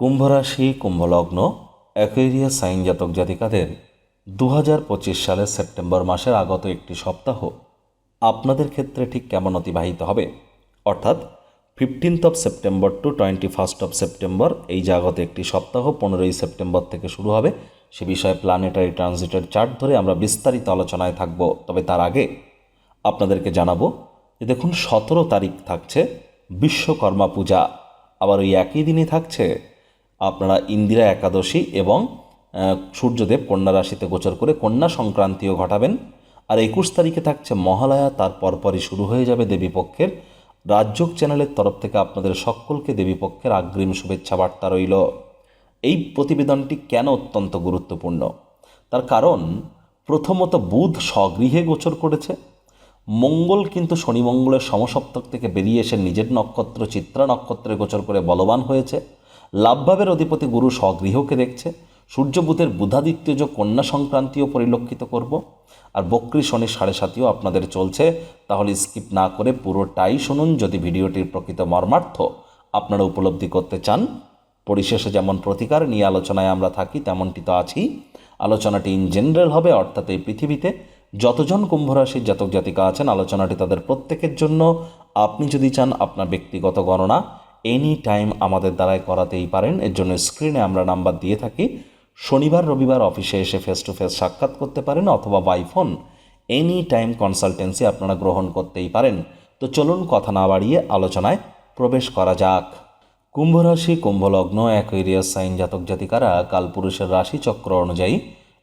কুম্ভরাশি, কুম্ভলগ্ন Aquarius sign জাতক জাতিকাদের দু হাজার পঁচিশ সালের সেপ্টেম্বর মাসের আগত একটি সপ্তাহ আপনাদের ক্ষেত্রে ঠিক কেমন অতিবাহিত হবে? অর্থাৎ fifteenth of September to twenty first of September এই যে আগত একটি সপ্তাহ পনেরোই সেপ্টেম্বর থেকে শুরু হবে। সে বিষয়ে প্ল্যানেটারি ট্রানজিটের চার্ট ধরে আমরা বিস্তারিত আলোচনায় থাকব। তবে তার আগে আপনাদেরকে জানাব যে দেখুন, সতেরো তারিখ থাকছে বিশ্বকর্মা পূজা। আবার ওই একই দিনই থাকছে আপনারা ইন্দিরা একাদশী এবং সূর্যদেব কন্যা রাশিতে গোচর করে কন্যা সংক্রান্তিও ঘটাবেন। আর একুশ তারিখে থাকছে মহালয়া, তার পরপরই শুরু হয়ে যাবে দেবীপক্ষের। রাজযোগ চ্যানেলের তরফ থেকে আপনাদের সকলকে দেবীপক্ষের আগ্রিম শুভেচ্ছা বার্তা রইল। এই প্রতিবেদনটি কেন অত্যন্ত গুরুত্বপূর্ণ? তার কারণ, প্রথমত বুধ স্বগৃহে গোচর করেছে। মঙ্গল কিন্তু শনি মঙ্গলের সমসপ্তক থেকে বেরিয়ে এসে নিজের নক্ষত্র, চিত্রা নক্ষত্রে গোচর করে বলবান হয়েছে। লাভভাবের অধিপতি গুরু স্বগৃহকে দেখছে সূর্য বুধের বুধাদিত্য যোগ কন্যা সংক্রান্তিও পরিলক্ষিত করব, আর বক্রী শনি সাড়ে সাতিও আপনাদের চলছে, তাহলে স্কিপ না করে পুরোটাই শুনুন, যদি ভিডিওটির প্রকৃত মর্মার্থ আপনারা উপলব্ধি করতে চান। পরিশেষে যেমন প্রতিকার নিয়ে আলোচনায় আমরা থাকি, তেমনটি তো আছি আলোচনাটি ইন জেনারেল হবে, অর্থাৎ এই পৃথিবীতে যতজন কুম্ভরাশির জাতক জাতিকা আছেন, আলোচনাটি তাদের প্রত্যেকের জন্য। আপনি যদি চান আপনার ব্যক্তিগত গণনা এনি টাইম আমাদের দ্বারাই করাতেই পারেন। এর জন্য স্ক্রিনে আমরা নাম্বার দিয়ে থাকি। শনিবার, রবিবার অফিসে এসে ফেস টু ফেস সাক্ষাৎ করতে পারেন অথবা by phone any time consultancy আপনারা গ্রহণ করতেই পারেন। তো চলুন কথা না বাড়িয়ে আলোচনায় প্রবেশ করা যাক। কুম্ভ রাশি কুম্ভলগ্ন অ্যাকোয়ারিয়াস সাইন জাতক জাতিকারা কালপুরুষের রাশি চক্র অনুযায়ী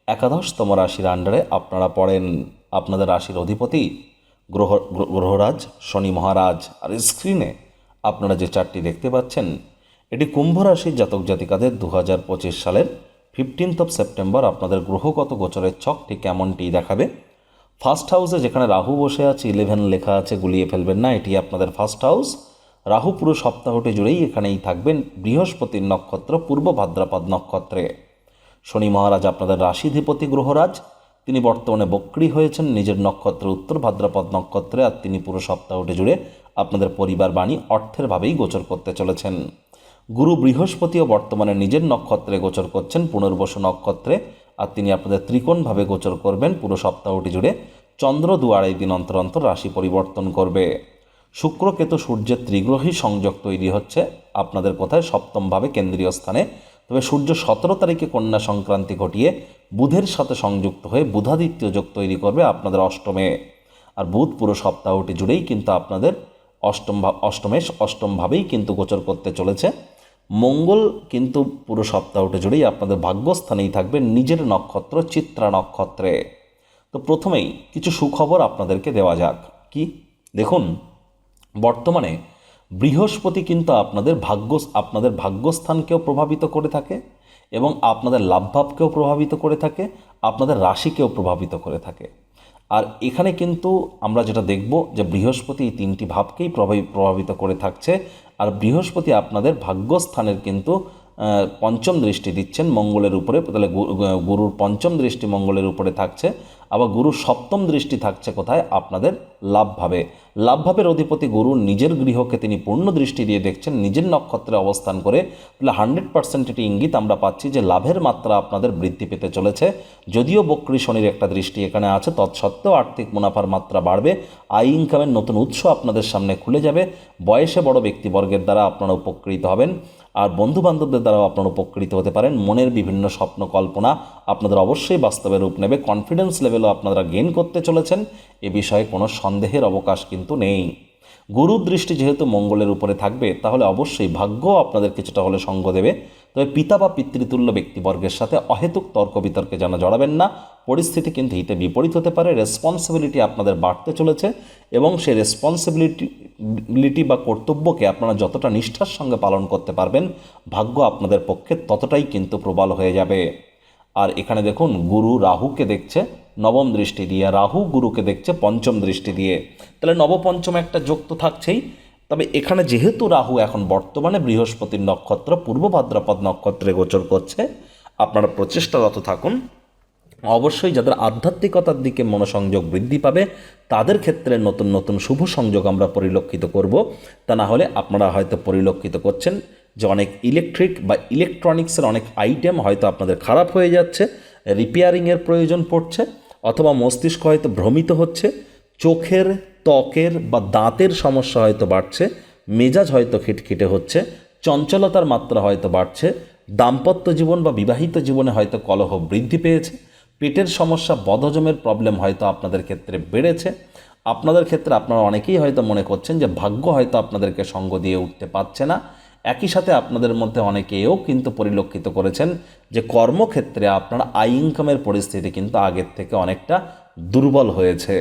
একাদশতম রাশির আন্ডারে আপনারা পড়েন। আপনাদের রাশির অধিপতি গ্রহ- গ্রহরাজ শনি মহারাজ। আর স্ক্রিনে আপনারা যে চারটি দেখতে পাচ্ছেন, এটি কুম্ভ রাশির জাতক জাতিকাদের দু হাজার পঁচিশ সালের ফিফটিন্থ অফ সেপ্টেম্বর আপনাদের গ্রহগত গোচরের ছক ঠিক কেমনটি দেখাবে? ফার্স্ট হাউসে যেখানে রাহু বসে আছে ইলেভেন লেখা আছে, গুলিয়ে ফেলবেন না, এটি আপনাদের ফার্স্ট হাউস রাহু পুরো সপ্তাহটি জুড়েই এখানেই থাকবেন, বৃহস্পতির নক্ষত্র পূর্ব ভাদ্রাপদ নক্ষত্রে। শনি মহারাজ আপনাদের রাশিধিপতি গ্রহরাজ, তিনি বর্তমানে বক্রী হয়েছেন, নিজের নক্ষত্র উত্তর ভাদ্রাপদ নক্ষত্রে, আর তিনি পুরো সপ্তাহটি জুড়ে আপনাদের পরিবার বাণী অর্থের ভাবেই গোচর করতে চলেছেন। গুরু বৃহস্পতিও বর্তমানে নিজের নক্ষত্রে গোচর করছেন, পুনর্বসু নক্ষত্রে, আর তিনি আপনাদের ত্রিকোণভাবে গোচর করবেন, পুরো সপ্তাহটি জুড়ে চন্দ্র দু আড়াই দিন অন্তর অন্তর রাশি পরিবর্তন করবে। শুক্র কেতু সূর্যের ত্রিগ্রহী সংযোগ তৈরি হচ্ছে আপনাদের কোথায় সপ্তমভাবে কেন্দ্রীয় স্থানে। তবে সূর্য সতেরো তারিখে কন্যা সংক্রান্তি ঘটিয়ে বুধের সাথে সংযুক্ত হয়ে বুধাদিত্য যোগ তৈরি করবে আপনাদের অষ্টমে। আর বুধ পুরো সপ্তাহটি জুড়েই কিন্তু আপনাদের অষ্টম ভাব অষ্টমে অষ্টমভাবেই কিন্তু গোচর করতে চলেছে। মঙ্গল কিন্তু পুরো সপ্তাহটি জুড়েই আপনাদের ভাগ্যস্থানেই থাকবে, নিজের নক্ষত্র চিত্রা নক্ষত্রে। তো প্রথমেই কিছু সুখবর আপনাদেরকে দেওয়া যাক। কি? দেখুন, বর্তমানে বৃহস্পতি কিন্তু আপনাদের ভাগ্য আপনাদের ভাগ্যস্থানকেও প্রভাবিত করে থাকে এবং আপনাদের লাভভাবকেও প্রভাবিত করে থাকে, আপনাদের রাশিকেও প্রভাবিত করে থাকে। আর এখানে কিন্তু আমরা যেটা দেখব যে বৃহস্পতি এই তিনটি ভাবকেই প্রভাবি- প্রভাবিত করে থাকছে। আর বৃহস্পতি আপনাদের ভাগ্যস্থানের কিন্তু পঞ্চম দৃষ্টি দিচ্ছেন মঙ্গলের উপরে, তাহলে গুরুর পঞ্চম দৃষ্টি মঙ্গলের উপরে থাকছে, আবার গুরুর সপ্তম দৃষ্টি থাকছে কোথায়? আপনাদের লাভভাবে। লাভভাবের অধিপতি গুরু নিজের গৃহকে তিনি পূর্ণ দৃষ্টি দিয়ে দেখছেন, নিজের নক্ষত্রে অবস্থান করে, তাহলে হান্ড্রেড পার্সেন্ট এটি ইঙ্গিত আমরা পাচ্ছি যে লাভের মাত্রা আপনাদের বৃদ্ধি পেতে চলেছে। যদিও বক্রী শনির একটা দৃষ্টি এখানে আছে, তৎসত্ত্বেও আর্থিক মুনাফার মাত্রা বাড়বে আই ইনকামের নতুন উৎস আপনাদের সামনে খুলে যাবে, বয়সে বড় ব্যক্তিবর্গের দ্বারা আপনারা উপকৃত হবেন। আর বন্ধু বান্ধবদের দ্বারাও আপনারা উপকৃত হতে পারেন। মনের বিভিন্ন স্বপ্ন কল্পনা আপনাদের অবশ্যই বাস্তবে রূপ নেবে। কনফিডেন্স লেভেলও আপনারা গেইন করতে চলেছেন। এ বিষয়ে কোনো সন্দেহের অবকাশ কিন্তু নেই। গুরুর দৃষ্টি যেহেতু মঙ্গলের উপরে থাকবে, তাহলে অবশ্যই ভাগ্য আপনাদের কিছুটা হলে সঙ্গ দেবে। তবে পিতা বা পিতৃতুল্য ব্যক্তিবর্গের সাথে অহেতুক তর্ক বিতর্কে যেন জড়াবেন না, পরিস্থিতি কিন্তু হিতে বিপরীত হতে পারে রেসপন্সিবিলিটি আপনাদের বাড়তে চলেছে এবং সেই রেসপন্সিবিলিটি বা কর্তব্যকে আপনারা যতটা নিষ্ঠার সঙ্গে পালন করতে পারবেন, ভাগ্য আপনাদের পক্ষে ততটাই কিন্তু প্রবল হয়ে যাবে। আর এখানে দেখুন, গুরু রাহুকে দেখছে, নবম দৃষ্টি দিয়ে, রাহু গুরুকে দেখছে, পঞ্চম দৃষ্টি দিয়ে। তাহলে নবপঞ্চম একটা যোগ তো থাকছেই। তবে এখানে যেহেতু রাহু এখন বর্তমানে বৃহস্পতির নক্ষত্র, পূর্ব ভাদ্রাপদ নক্ষত্রে গোচর করছে, আপনারা প্রচেষ্টারত থাকুন। অবশ্যই যাদের আধ্যাত্মিকতার দিকে মনোসংযোগ বৃদ্ধি পাবে, তাদের ক্ষেত্রে নতুন নতুন শুভ সংযোগ আমরা পরিলক্ষিত করব। তা না হলে আপনারা হয়তো পরিলক্ষিত করছেন যে অনেক ইলেকট্রিক বা ইলেকট্রনিক্সের অনেক আইটেম হয়তো আপনাদের খারাপ হয়ে যাচ্ছে, রিপেয়ারিংয়ের প্রয়োজন পড়ছে, অথবা মস্তিষ্ক হয়তো ভ্রমিত হচ্ছে। চোখের, ত্বকের বা দাঁতের সমস্যা হয়তো বাড়ছে, মেজাজ হয়তো খিটখিটে হচ্ছে, চঞ্চলতার মাত্রা হয়তো বাড়ছে, দাম্পত্য জীবন বা বিবাহিত জীবনে হয়তো কলহ বৃদ্ধি পেয়েছে, পেটের সমস্যা, বদহজমের প্রবলেম হয়তো আপনাদের ক্ষেত্রে বেড়েছে। আপনাদের ক্ষেত্রে আপনারা অনেকেই হয়তো মনে করছেন যে ভাগ্য হয়তো আপনাদেরকে সঙ্গ দিয়ে উঠতে পারছে না। একই সাথে আপনাদের মধ্যে অনেকেও কিন্তু পরিলক্ষিত করেছেন যে কর্মক্ষেত্রে আপনার আই ইনকামের পরিস্থিতি কিন্তু আগের থেকে অনেকটা দুর্বল হয়েছে।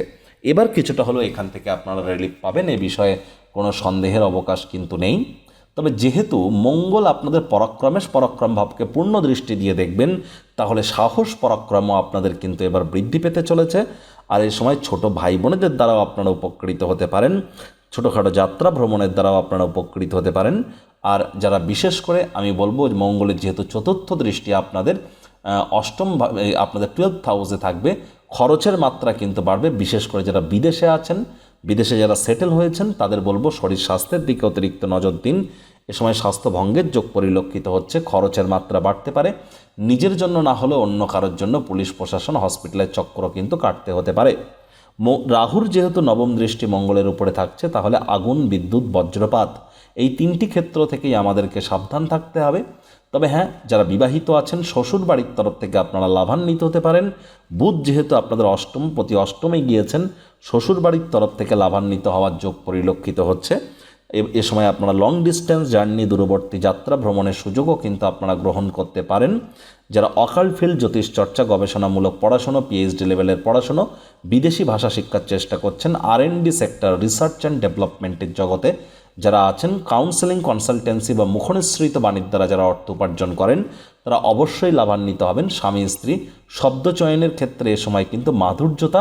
এবার কিছুটা হলেও এখান থেকে আপনারা রিলিফ পাবেন। এ বিষয়ে কোনো সন্দেহের অবকাশ কিন্তু নেই। তবে যেহেতু মঙ্গল আপনাদের পরাক্রমেশ পরাক্রম ভাবকে পূর্ণ দৃষ্টি দিয়ে দেখবেন, তাহলে সাহস পরাক্রমও আপনাদের কিন্তু এবার বৃদ্ধি পেতে চলেছে। আর এই সময় ছোট ভাই বোনেদের দ্বারাও আপনারা উপকৃত হতে পারেন। ছোটোখাটো যাত্রা ভ্রমণের দ্বারাও আপনারা উপকৃত হতে পারেন। আর যারা বিশেষ করে আমি বলব মঙ্গলের যেহেতু চতুর্থ দৃষ্টি আপনাদের অষ্টম আপনাদের টুয়েলভ হাউসে থাকবে খরচের মাত্রা কিন্তু বাড়বে, বিশেষ করে যারা বিদেশে আছেন, বিদেশে যারা সেটেল হয়েছেন, তাদের বলব শরীর স্বাস্থ্যের দিকে অতিরিক্ত নজর দিন। এ সময় স্বাস্থ্য ভঙ্গের যোগ পরিলক্ষিত হচ্ছে, খরচের মাত্রা বাড়তে পারে। নিজের জন্য না হলেও অন্য কারোর জন্য পুলিশ, প্রশাসন হসপিটালের চক্র কিন্তু কাটতে হতে পারে। রাহুর যেহেতু নবম দৃষ্টি মঙ্গলের উপরে থাকছে, তাহলে আগুন, বিদ্যুৎ, বজ্রপাত, এই তিনটি ক্ষেত্র থেকেই আমাদেরকে সাবধান থাকতে হবে। তবে হ্যাঁ যারা বিবাহিত আছেন শ্বশুর বাড়ির তরফ থেকে আপনারা লাভান্বিত হতে পারেন। বুধ যেহেতু আপনাদের অষ্টম, প্রতি অষ্টমে গিয়েছেন শ্বশুর বাড়ির তরফ থেকে লাভান্বিত হওয়ার যোগ পরিলক্ষিত হচ্ছে। এ- সময় আপনারা লং ডিস্টেন্স জার্নি দূরবর্তী যাত্রা, ভ্রমণের সুযোগও কিন্তু আপনারা গ্রহণ করতে পারেন। যারা অকাল ফিল্ড জ্যোতিষ চর্চা, গবেষণামূলক পড়াশুনো পিএইচডি লেভেলের পড়াশুনো, বিদেশি ভাষা শিক্ষার চেষ্টা করছেন আর সেক্টর রিসার্চ অ্যান্ড ডেভেলপমেন্টের জগতে যারা আছেন কাউন্সেলিং কনসালটেন্সি বা মুখনিসৃত বাণীর দ্বারা যারা অর্থ উপার্জন করেন, তারা অবশ্যই লাভান্বিত হবেন স্বামী, স্ত্রী। শব্দ চয়নের ক্ষেত্রে এ সময় কিন্তু মাধুর্যতা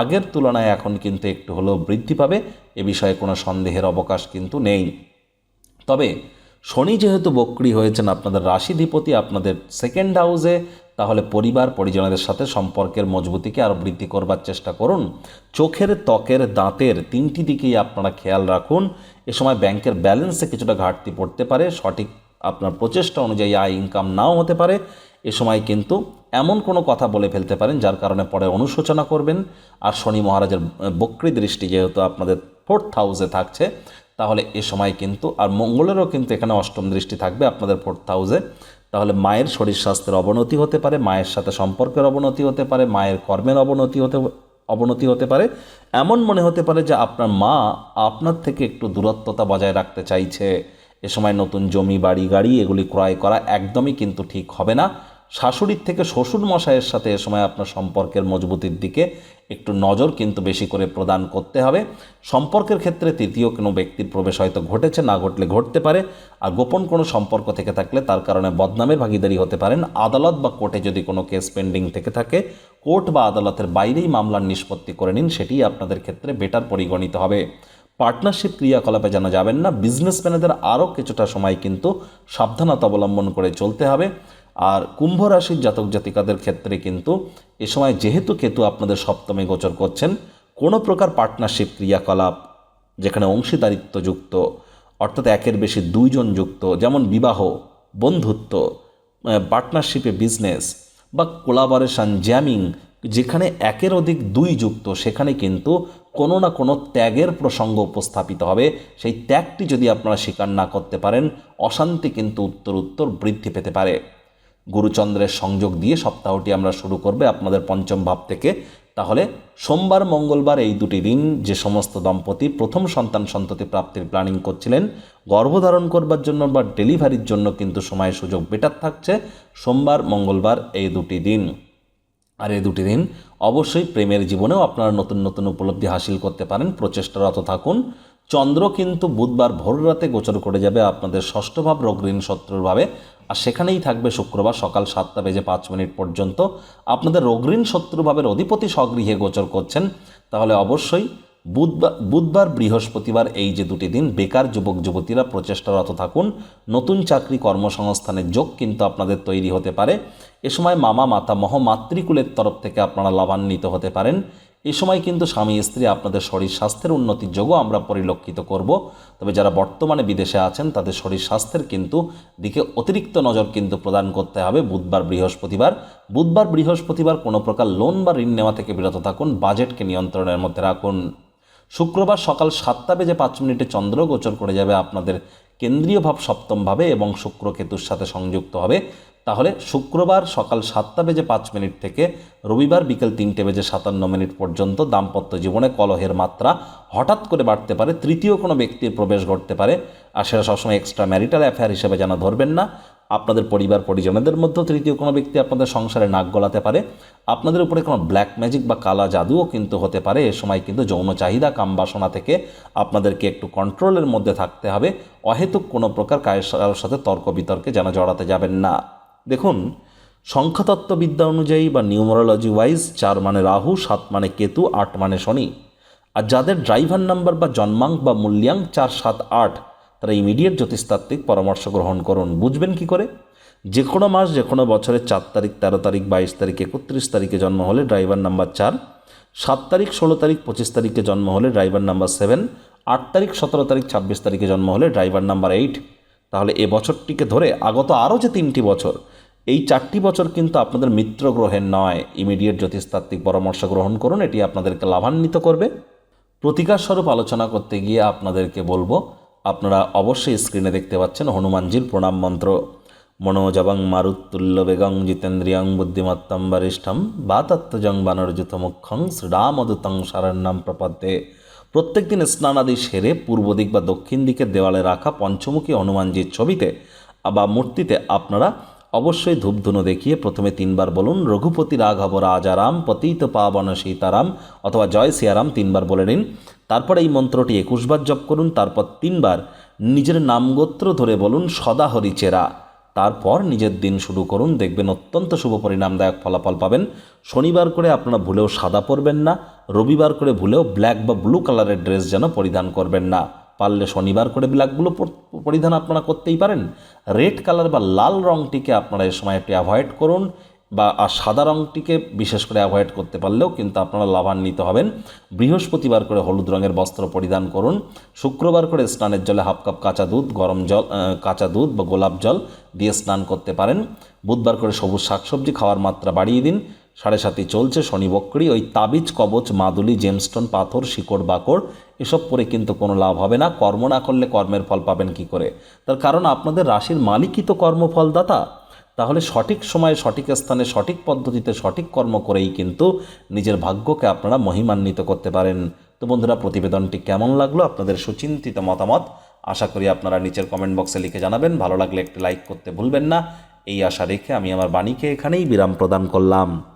আগের তুলনায় এখন কিন্তু একটু হলেও বৃদ্ধি পাবে। এ বিষয়ে কোনো সন্দেহের অবকাশ কিন্তু নেই। তবে শনি যেহেতু বক্রি হয়েছেন, আপনাদের রাশিধিপতি আপনাদের সেকেন্ড হাউসে তাহলে পরিবার পরিজনদের সাথে সম্পর্কের মজবুতিকে আরও বৃদ্ধি করবার চেষ্টা করুন। চোখের ত্বকের দাঁতের তিনটি দিকেই আপনারা খেয়াল রাখুন। এ সময় ব্যাংকের ব্যালেন্সে কিছুটা ঘাটতি পড়তে পারে, সঠিক আপনার প্রচেষ্টা অনুযায়ী আয় ইনকাম নাও হতে পারে। এ সময় কিন্তু এমন কোনো কথা বলে ফেলতে পারেন যার কারণে পরে অনুশোচনা করবেন। আর শনি মহারাজের বক্রী দৃষ্টি যেহেতু আপনাদের ফোর্থ হাউসে থাকছে তাহলে এ সময় কিন্তু, আর মঙ্গলেরও কিন্তু এখানে অষ্টম দৃষ্টি থাকবে আপনাদের ফোর্থ হাউসে তাহলে মায়ের শরীর স্বাস্থ্যের অবনতি হতে পারে, মায়ের সাথে সম্পর্কের অবনতি হতে পারে, মায়ের কর্মের অবনতি হতে অবনতি হতে পারে। এমন মনে হতে পারে যে আপনার মা আপনার থেকে একটু দূরত্বতা বজায় রাখতে চাইছে। এ সময় নতুন জমি, বাড়ি, গাড়ি এগুলি ক্রয় করা একদমই কিন্তু ঠিক হবে না। শাশুড়ির থেকে শ্বশুর মশাইয়ের সাথে এ সময় আপনার সম্পর্কের মজবুতির দিকে একটু নজর কিন্তু বেশি করে প্রদান করতে হবে। সম্পর্কের ক্ষেত্রে তৃতীয় কোনো ব্যক্তির প্রবেশ হয়তো ঘটেছে, না ঘটলে ঘটতে পারে। আর গোপন কোনো সম্পর্ক থেকে থাকলে তার কারণে বদনামের ভাগিদারি হতে পারেন। আদালত বা কোর্টে যদি কোনো কেস পেন্ডিং থেকে থাকে, কোর্ট বা আদালতের বাইরেই মামলার নিষ্পত্তি করে নিন, সেটি আপনাদের ক্ষেত্রে বেটার পরিগণিত হবে। পার্টনারশিপ ক্রিয়াকলাপে যেন যাবেন না, বিজনেসম্যানেদের আরও কিছুটা সময় কিন্তু সাবধানতা অবলম্বন করে চলতে হবে। আর কুম্ভ রাশির জাতক জাতিকাদের ক্ষেত্রে কিন্তু এ সময় যেহেতু কেতু আপনাদের সপ্তমে গোচর করছেন, কোনো প্রকার পার্টনারশিপ ক্রিয়াকলাপ যেখানে অংশীদারিত্ব যুক্ত অর্থাৎ একের বেশি দুইজন যুক্ত, যেমন বিবাহ, বন্ধুত্ব পার্টনারশিপে বিজনেস বা কোলাবারেশন জ্যামিং যেখানে একের অধিক দুই যুক্ত, সেখানে কিন্তু কোনো না কোনো ত্যাগের প্রসঙ্গ উপস্থাপিত হবে। সেই ত্যাগটি যদি আপনারা স্বীকার না করতে পারেন, অশান্তি কিন্তু উত্তর উত্তর বৃদ্ধি পেতে পারে। গুরুচন্দ্রের সংযোগ দিয়ে সপ্তাহটি আমরা শুরু করবে আপনাদের পঞ্চম ভাব থেকে। তাহলে সোমবার, মঙ্গলবার এই দুটি দিন যে সমস্ত দম্পতি প্রথম সন্তান সন্ততি প্রাপ্তির প্ল্যানিং করছিলেন, গর্ভধারণ করবার জন্য বা ডেলিভারির জন্য কিন্তু সময় সুযোগ বেটার থাকছে সোমবার, মঙ্গলবার এই দুটি দিন। আর এই দুটি দিন অবশ্যই প্রেমের জীবনেও আপনারা নতুন নতুন উপলব্ধি হাসিল করতে পারেন, প্রচেষ্টারত থাকুন। চন্দ্র কিন্তু বুধবার ভোর রাতে গোচর করে যাবে আপনাদের ষষ্ঠ ভাব রোগঋণ শত্রুর ভাবে। আর সেখানেই থাকবে শুক্রবার সকাল সাতটা বেজে পাঁচ মিনিট পর্যন্ত। আপনাদের রোগঋণ শত্রুভাবের অধিপতি স্বগৃহে গোচর করছেন। তাহলে অবশ্যই বুধবার বুধবার বৃহস্পতিবার এই যে দুটি দিন, বেকার যুবক যুবতীরা প্রচেষ্টারত থাকুন। নতুন চাকরি কর্মসংস্থানের যোগ কিন্তু আপনাদের তৈরি হতে পারে। এ সময় মামা মাতা মাতৃকুলের তরফ থেকে আপনারা লাভান্বিত হতে পারেন। এই সময় কিন্তু স্বামী স্ত্রী আপনাদের শরীর স্বাস্থ্যের উন্নতির যোগও আমরা পরিলক্ষিত করব। তবে যারা বর্তমানে বিদেশে আছেন, তাদের শরীর স্বাস্থ্যের কিন্তু দিকে অতিরিক্ত নজর কিন্তু প্রদান করতে হবে বুধবার, বৃহস্পতিবার। বুধবার, বৃহস্পতিবার কোনো প্রকার লোন বা ঋণ নেওয়া থেকে বিরত থাকুন বাজেটকে নিয়ন্ত্রণের মধ্যে রাখুন। শুক্রবার সকাল সাতটা বেজে পাঁচ মিনিটে চন্দ্র গোচর করে যাবে আপনাদের কেন্দ্রীয় ভাব সপ্তমভাবে এবং শুক্র কেতুর সাথে সংযুক্ত হবে। তাহলে শুক্রবার সকাল সাতটা বেজে পাঁচ মিনিট থেকে রবিবার বিকেল তিনটে বেজে সাতান্ন মিনিট পর্যন্ত দাম্পত্য জীবনে কলহের মাত্রা হঠাৎ করে বাড়তে পারে, তৃতীয় কোনো ব্যক্তির প্রবেশ ঘটতে পারে। আর সেটা সবসময় এক্সট্রা ম্যারিটাল অ্যাফেয়ার হিসেবে যেন ধরবেন না। আপনাদের পরিবার, পরিজনদের মধ্যেও তৃতীয় কোনো ব্যক্তি আপনাদের সংসারে নাক গলাতে পারে। আপনাদের উপরে কোনো ব্ল্যাক ম্যাজিক বা কালা জাদুও কিন্তু হতে পারে। এ সময় কিন্তু যৌন চাহিদা, কাম বাসনা থেকে আপনাদেরকে একটু কন্ট্রোলের মধ্যে থাকতে হবে। অহেতুক কোনো প্রকার কায়ের সাথে তর্ক বিতর্কে যেন জড়াতে যাবেন না। দেখুন, সংখ্যাতত্ত্ববিদ্যা অনুযায়ী বা নিউমারোলজি ওয়াইজ চার মানে রাহু, সাত মানে কেতু, আট মানে শনি। আর যাদের ড্রাইভার নাম্বার বা জন্মাঙ্ক বা মূল্যাঙ্ক চার, সাত, আট, তারা ইমিডিয়েট জ্যোতিষতাত্ত্বিক পরামর্শ গ্রহণ করুন। বুঝবেন কি করে? যে কোনো মাস, যে কোনো বছরের চার তারিখ, তেরো তারিখ, বাইশ তারিখ, একত্রিশ তারিখে জন্ম হলে ড্রাইভার নাম্বার চার, সাত তারিখ, ষোলো তারিখ, পঁচিশ তারিখে জন্ম হলে ড্রাইভার নাম্বার সেভেন, আট তারিখ, সতেরো তারিখ, ছাব্বিশ তারিখে জন্ম হলে ড্রাইভার নাম্বার এইট। তাহলে এ বছরটিকে ধরে আগত আরও যে তিনটি বছর এই চারটি বছর কিন্তু আপনাদের মিত্র গ্রহের নয়। ইমিডিয়েট জ্যোতিষতাত্ত্বিক পরামর্শ গ্রহণ করুন, এটি আপনাদেরকে লাভান্বিত করবে। প্রতিকার স্বরূপ আলোচনা করতে গিয়ে আপনাদেরকে বলব, আপনারা অবশ্যই স্ক্রিনে দেখতে পাচ্ছেন হনুমানজির প্রণাম মন্ত্র। মনোজবং মারুত্তুল্য বেগং জিতেন্দ্রিয়ং বুদ্ধিমত্তম বরিষ্ঠম বা তত্ত্বজং বানরযুত মুখ্যং শ্রীরামদূতং সারণ্যাম প্রপদ্যে। প্রত্যেক দিন স্নানাদি সেরে পূর্ব দিক বা দক্ষিণ দিকের দেওয়ালে রাখা পঞ্চমুখী হনুমানজির ছবিতে বা মূর্তিতে আপনারা অবশ্যই ধূপধুনো দেখিয়ে প্রথমে তিনবার বলুন, রঘুপতি রাঘব রাজারাম, পতিত পাবন সীতারাম অথবা জয় সিয়ারাম তিনবার বলে নিন। তারপর এই মন্ত্রটি একুশবার জপ করুন, তারপর তিনবার নিজের নামগোত্র ধরে বলুন সদা হরিচেরা তারপর নিজের দিন শুরু করুন, দেখবেন অত্যন্ত শুভ পরিণামদায়ক ফলাফল পাবেন। শনিবার করে আপনারা ভুলেও সাদা পরবেন না, রবিবার করে ভুলেও ব্ল্যাক বা ব্লু কালারের ড্রেস যেন পরিধান করবেন না। পারলে শনিবার করে ব্ল্যাকগুলো পরিধান আপনারা করতেই পারেন। রেড কালার বা লাল রঙটিকে আপনারা এ সময় একটু অ্যাভয়েড করুন বা, আর সাদা রঙটিকে বিশেষ করে অ্যাভয়েড করতে পারলেও কিন্তু আপনারা লাভান্বিত হবেন। বৃহস্পতিবার করে হলুদ রঙের বস্ত্র পরিধান করুন। শুক্রবার করে স্নানের জলে হাফ কাপ কাঁচা দুধ, গরম জল কাঁচা দুধ বা গোলাপ জল দিয়ে স্নান করতে পারেন। বুধবার করে সবুজ শাকসবজি খাওয়ার মাত্রা বাড়িয়ে দিন। সাড়ে সাতই চলছে শনি বক্রি। ওই তাবিজ, কবচ, মাদুলি জেমস্টোন পাথর, শিকড়, বাকড় এসব পরে কিন্তু কোনো লাভ হবে না। কর্ম না করলে কর্মের ফল পাবেন কি করে? তার কারণ আপনাদের রাশির মালিকই তো কর্মফলদাতা। তাহলে সঠিক সময়ে, সঠিক স্থানে, সঠিক পদ্ধতিতে সঠিক কর্ম করেই কিন্তু নিজের ভাগ্যকে আপনারা মহিমান্বিত করতে পারেন। তো বন্ধুরা, প্রতিবেদনটি কেমন লাগল? আপনাদের সুচিন্তিত মতামত আশা করি আপনারা নিচের কমেন্ট বক্সে লিখে জানাবেন। ভালো লাগলে একটি লাইক করতে ভুলবেন না। এই আশা রেখে আমি আমার বাণীকে এখানেই বিরাম প্রদান করলাম।